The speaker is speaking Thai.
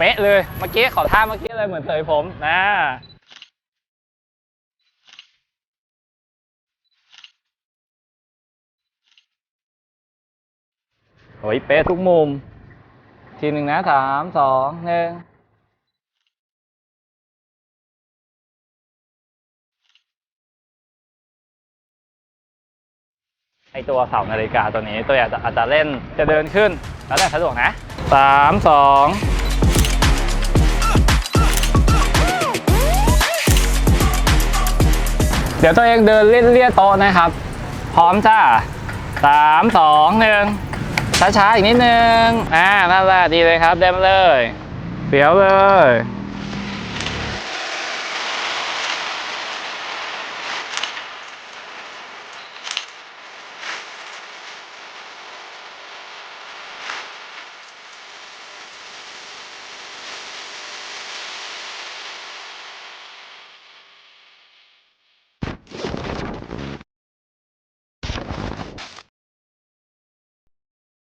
เป๊ะเลย เมื่อกี้ขอท่าเมื่อกี้เลยเหมือนเสยผมนะโอ้ยเป๊ะทุกมุม ทีหนึ่งนะสามสองหนึ่งไอตัวเสานาฬิกาตัวนี้ตัวอาจจะอาจจะเล่นจะเดินขึ้น แล้วแต่สะดวกนะสามสอง เดี๋ยวตัวเองเดินเลี่ยนเลี่ยโต๊ะนะครับ พร้อมจ้าสามสองหนึ่งช้าๆอีกนิดนึง อ่านั่นแหละดีเลยครับเดินมาเลย เสียวเลย